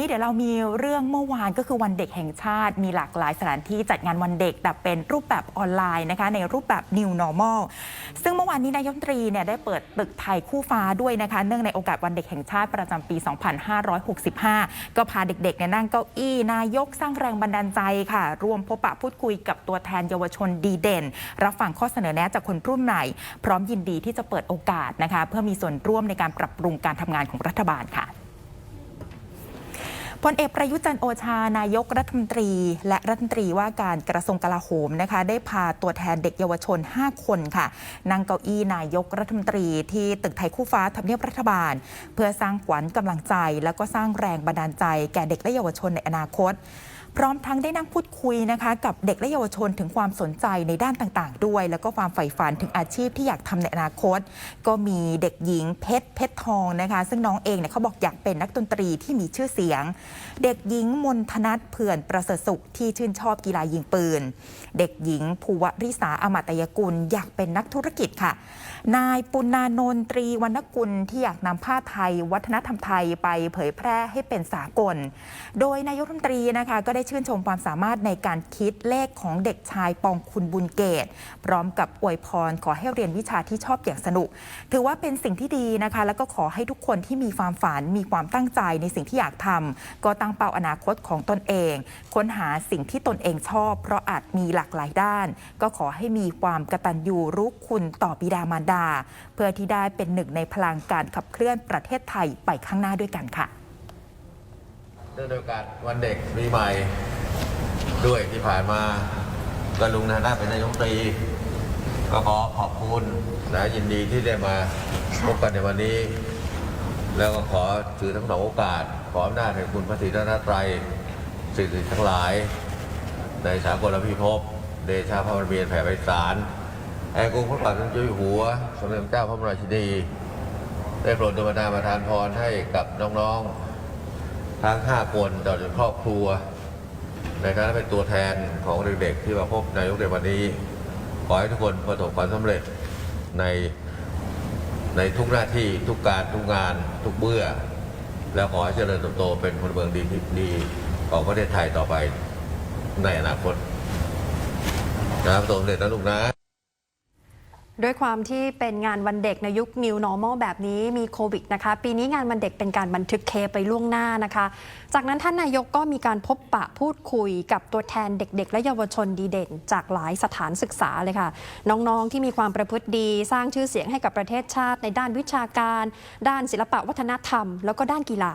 นี้เดี๋ยวเรามีเรื่องเมื่อวานก็คือวันเด็กแห่งชาติ มีหลากหลายสถานที่จัดงานวันเด็กแต่เป็นรูปแบบออนไลน์นะคะในรูปแบบ New Normal ซึ่งเมื่อวานนี้นายมนตรีเนี่ยได้เปิดตึกไทยคู่ฟ้าด้วยนะคะเนื่องในโอกาสวันเด็กแห่งชาติประจำปี 2565 ก็พาเด็กๆเนี่ยนั่งเก้าอี้นายกสร้างแรงบันดาลใจค่ะ รวมพบปะพูดคุยกับตัวแทนเยาวชนดีเด่น รับฟังข้อเสนอแนะจากคนรุ่นใหม่พร้อมยินดีที่จะเปิดโอกาสนะคะเพื่อมีส่วนร่วมในการปรับปรุงการทำงานของรัฐบาลค่ะ พลเอกประยุจันโอชานายกรัฐมนตรี และรัฐมนตรีว่าการกระทรวงกลาโหมนะคะ ได้พาตัวแทนเด็กเยาวชน 5 คนค่ะนั่งเก้าอี้นายกรัฐมนตรีที่ตึกไทยคู่ฟ้าทำเนียบรัฐบาล เพื่อสร้างขวัญกำลังใจ แล้วก็สร้างแรงบันดาลใจแก่เด็กและเยาวชนในอนาคต พร้อมทั้งได้นั่งพูดคุยนะคะกับเด็กและเยาวชนถึงความสนใจในด้านต่างๆ ด้วย แล้วก็ความใฝ่ฝันถึงอาชีพที่อยากทำในอนาคต ก็มีเด็กหญิงเพชรเพชรทองนะคะซึ่งน้องเองเนี่ยเขาบอกอยากเป็นนักดนตรีที่มีชื่อเสียง เด็กหญิงมนทนัทเผื่อนประเสริฐสุขที่ชื่นชอบกีฬายิงปืน เด็กหญิงภูวริษาอมตยกุล อยากเป็นนักธุรกิจค่ะ นายปุณณานนท์ตรีวรรณกุลที่อยากนำผ้าไทย วัฒนธรรมไทยไปเผยแพร่ให้เป็นสากล โดยนายกรัฐมนตรีนะคะก็ได้ชื่นชมความสามารถในการคิดเลขของเด็กชายปองคุณบุญเกต พร้อมกับอวยพรขอให้เรียนวิชาที่ชอบอย่างสนุก ถือว่าเป็นสิ่งที่ดีนะคะ แล้วก็ขอให้ทุกคนที่มีความฝันมีความตั้งใจในสิ่งที่อยากทำก็ตั้งเป้าอนาคตของตนเอง ค้นหาสิ่งที่ตนเองชอบ เพราะอาจมีหลากหลายด้าน ก็ขอให้มีความกตัญญูรู้คุณต่อบิดามารดา เพื่อที่ได้เป็นหนึ่งในพลังการขับเคลื่อนประเทศไทยไปข้างหน้าด้วยกันค่ะ เนื่องในโอกาสวันเด็กปีใหม่ด้วยที่ผ่านมาก็ลุงนะได้เป็นนายกตรี ก็ขอขอบคุณนะยินดีที่ได้มาพบกันในวันนี้ แล้วก็ขอถือทั้งสองโอกาส ขออำนาจแห่งคุณพระศรีรัตนตรัยสิ่งศักดิ์ทั้งหลาย ในสากลพิภพเดชาพระบรมีแผ่ไพศาลแห่งกรุงพระบาทสมเด็จเจ้าอยู่หัว สมเด็จเจ้าพระบรมราชินีได้โปรดดลบันดาลประทานพรให้กับน้องๆ ทั้ง 5 คนต่อจนครอบครัว ในฐานะเป็นตัวแทนของเด็กๆที่มาพบนายกในวันนี้ ขอให้ทุกคนประสบความสำเร็จในในทุกหน้าที่ทุกการทุกงานทุกเบื่อ แล้วขอให้เจริญเติบโตเป็นพลเมืองดีที่ดีของประเทศไทยต่อไปในอนาคตนะครับสมเด็จนะลูกนะ ด้วยความที่เป็นงานวันเด็กในยุค New Normal แบบนี้มีโควิดนะคะ ปีนี้งานวันเด็กเป็นการบันทึกเคไปล่วงหน้านะคะ จากนั้นท่านนายกก็มีการพบปะพูดคุยกับตัวแทนเด็ก ๆ และเยาวชนดีเด่น จากหลายสถานศึกษาเลยค่ะ น้องๆที่มีความประพฤติดี สร้างชื่อเสียงให้กับประเทศชาติ ในด้านวิชาการ ด้านศิลปะวัฒนธรรม แล้วก็ด้านกีฬา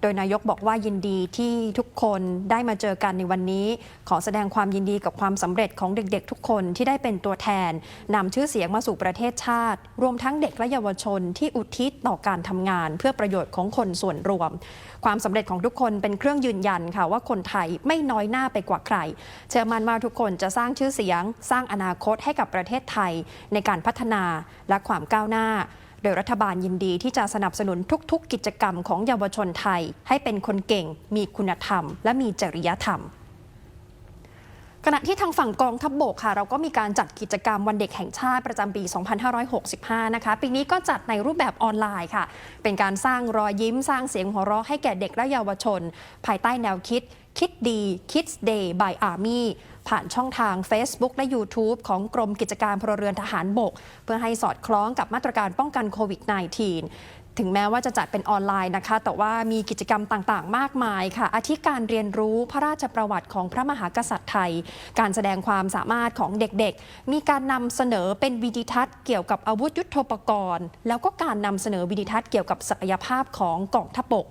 โดยนายกบอกว่ายินดีที่ทุกคนได้มาเจอกันในวันนี้ ขอแสดงความยินดีกับความสำเร็จของเด็กๆ ทุกคนที่ได้เป็นตัวแทนนำชื่อเสียงมาสู่ประเทศชาติ รวมทั้งเด็กและเยาวชนที่อุทิศต่อการทำงาน เพื่อประโยชน์ของคนส่วนรวม ความสำเร็จของทุกคนเป็นเครื่องยืนยันค่ะว่าคนไทยไม่น้อยหน้าไปกว่าใคร เชื่อมั่นว่าทุกคนจะสร้างชื่อเสียง สร้างอนาคตให้กับประเทศไทยในการพัฒนาและความก้าวหน้า ดยรัฐบาลยินดีที่จะสนับสนุนทุก ๆ กิจกรรมของเยาวชนไทย ให้เป็นคนเก่ง มีคุณธรรม และมีจริยธรรมขณะที่ทางฝั่งกองทัพบบกค่ะ เราก็มีการจัดกิจกรรมวันเด็กแห่งชาติประจำปี 2565 นะคะ ปีนี้ก็จัดในรูปแบบออนไลน์ค่ะ เป็นการสร้างรอยยิ้มสร้างเสียงหัวเราะให้แก่เด็กและเยาวชน ภายใต้แนวคิด คิดดี Kids Day by Army ผ่านช่องทาง Facebook และ YouTube ของกรมกิจการพลเรือนทหารบก เพื่อให้สอดคล้องกับมาตรการป้องกันโควิด -19 ถึงแม้ว่าจะจัดเป็นออนไลน์นะคะ แต่ว่ามีกิจกรรมต่างๆ มากมายค่ะอาทิการเรียนรู้พระราชประวัติของพระมหากษัตริย์ไทย การแสดงความสามารถของเด็กๆ มีการนำเสนอเป็นวิดีทัศน์เกี่ยวกับอาวุธยุทโธปกรณ์ แล้วก็การนำเสนอวิดีทัศน์เกี่ยวกับศักยภาพของกองทัพบก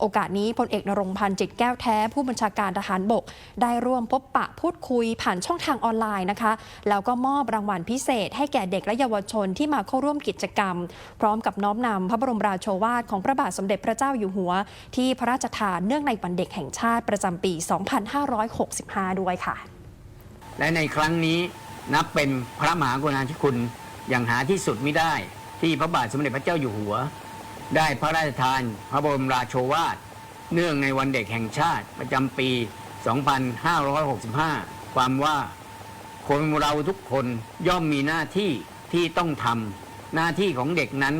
โอกาสนี้พลเอกนรงพันธ์จิตแก้วแท้ ผู้บัญชาการทหารบก ได้ร่วมพบปะพูดคุยผ่านช่องทางออนไลน์นะคะ แล้วก็มอบรางวัลพิเศษ ให้แก่เด็กและเยาวชนที่มาเข้าร่วมกิจกรรม พร้อมกับน้อมนำพระบรมราโชวาทของพระบาทสมเด็จพระเจ้าอยู่หัว ที่พระราชทานเนื่องในวันเด็กแห่งชาติประจำปี 2565 ด้วยค่ะ และในครั้งนี้นับเป็นพระมหากรุณาธิคุณอย่างหาที่สุดไม่ได้ที่พระบาทสมเด็จพระเจ้าอยู่หัว ได้พระราชทานพระบรมราโชวาท เนื่องในวันเด็กแห่งชาติประจำปี 2565 ความว่า คนเราทุกคนย่อมมีหน้าที่ที่ต้องทำหน้าที่ของเด็กนั้น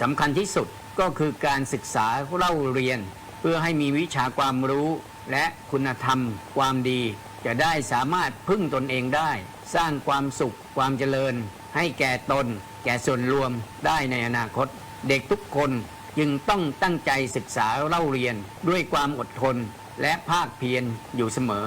สำคัญที่สุดก็คือการศึกษาเล่าเรียน เพื่อให้มีวิชาความรู้ และคุณธรรม ความดี จะได้สามารถพึ่งตนเองได้ สร้างความสุขความเจริญ ให้แก่ตน แก่ส่วนรวมได้ในอนาคต เด็กทุกคนจึงต้องตั้งใจศึกษาเล่าเรียนด้วยความอดทนและภาคเพียรอยู่เสมอ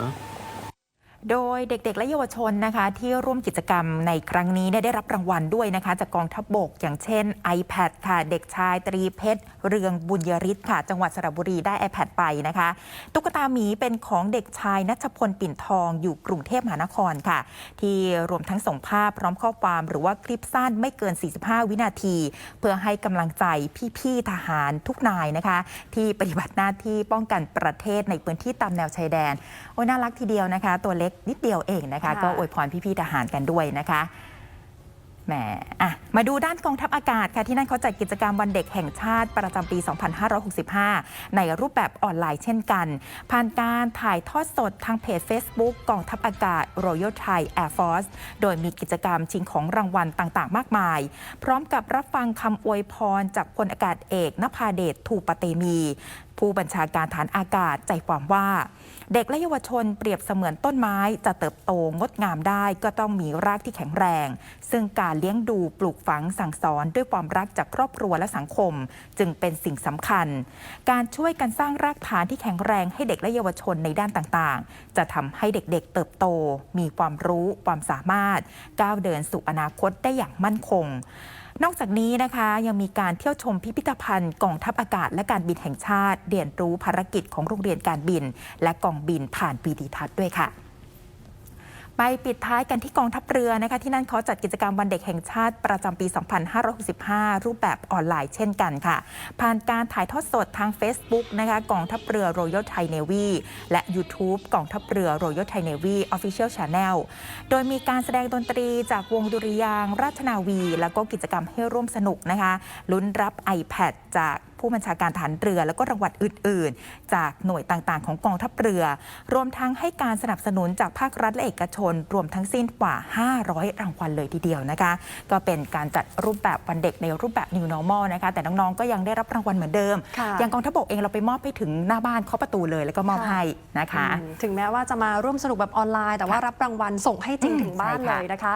โดยเด็ก ๆ และเยาวชนนะคะที่ร่วมกิจกรรมในครั้งนี้ได้รับรางวัลด้วยนะคะ จากกองทัพบบกอย่างเช่น iPad ค่ะ เด็กชายตรีเพชร เรืองบุญยริศค่ะ จังหวัดสระบุรีได้ iPad ไปนะคะ ตุ๊กตาหมีเป็นของเด็กชายนัชพลปิ่นทองอยู่กรุงเทพมหานครค่ะ ที่รวมทั้งส่งภาพพร้อมข้อความหรือว่าคลิปสั้นไม่เกิน 45 วินาที เพื่อให้กำลังใจพี่ๆทหารทุกนายนะคะ ที่ปฏิบัติหน้าที่ป้องกันประเทศในพื้นที่ตามแนวชายแดนโอ้ยน่ารักทีเดียวนะคะ ตัวเล็กนิดเดียวเองนะคะค่ะก็อวยพรพี่ๆทหารกันด้วยนะคะ แหมอะมาดูด้านกองทัพอากาศค่ะที่นั่นเขาจัดกิจกรรมวันเด็กแห่งชาติประจำปี 2565 ในรูปแบบออนไลน์เช่นกัน ผ่านการถ่ายทอดสดทางเพจ Facebook กองทัพอากาศ Royal Thai Air Force โดยมีกิจกรรมชิงของรางวัลต่างๆ มากมาย พร้อมกับรับฟังคำอวยพรจากพลอากาศเอกนภาเดชทูปเตมี ผู้บัญชาการฐานอากาศใจความว่า เด็กและเยาวชนเปรียบเสมือนต้นไม้จะเติบโตงดงามได้ก็ต้องมีรากที่แข็งแรง ซึ่งการเลี้ยงดูปลูกฝังสั่งสอนด้วยความรักจากครอบครัวและสังคม จึงเป็นสิ่งสำคัญ การช่วยกันสร้างรากฐานที่แข็งแรงให้เด็กและเยาวชนในด้านต่างๆ จะทำให้เด็กๆ เติบโต มีความรู้ความสามารถ ก้าวเดินสู่อนาคตได้อย่างมั่นคงนอกจากนี้นะคะยังมีการเที่ยวชมพิพิธภัณฑ์กองทัพอากาศและการบินแห่งชาติ เรียนรู้ภารกิจของโรงเรียนการบิน และกองบินผ่านปีดีทัศน์ด้วยค่ะ ไปปิดท้ายกันที่กองทัพเรือนะคะที่นั่นเขาจัดกิจกรรมวันเด็กแห่งชาติประจำปี 2565 รูปแบบออนไลน์เช่นกันค่ะ ผ่านการถ่ายทอดสดทาง Facebook นะคะกองทัพเรือ Royal Thai Navy และ YouTube กองทัพเรือ Royal Thai Navy Official Channel โดยมีการแสดงดนตรีจากวงดุริยางราชนาวี แล้วก็กิจกรรมให้ร่วมสนุกนะคะลุ้นรับ iPad จากผู้บัญชาการฐานเรือ แล้วก็รางวัลอื่น ๆ จากหน่วยต่างๆ ของกองทัพเรือ รวมทั้งให้การสนับสนุนจากภาครัฐและเอกชน รวมทั้งสิ้นกว่า 500 รางวัลเลยทีเดียวนะคะ ก็เป็นการจัดรูปแบบวันเด็กในรูปแบบ New Normal นะคะแต่น้องๆก็ยังได้รับรางวัลเหมือนเดิมค่ะอย่างกองทัพบกเองเราไปมอบไปถึงหน้าบ้านเคาะประตูเลยแล้วก็มอบค่ะให้นะคะอืมถึงแม้ว่าจะมาร่วมสนุกแบบออนไลน์ แต่ว่ารับรางวัลส่งให้จริงอืมถึงบ้านใช่เลค่ะยนะคะ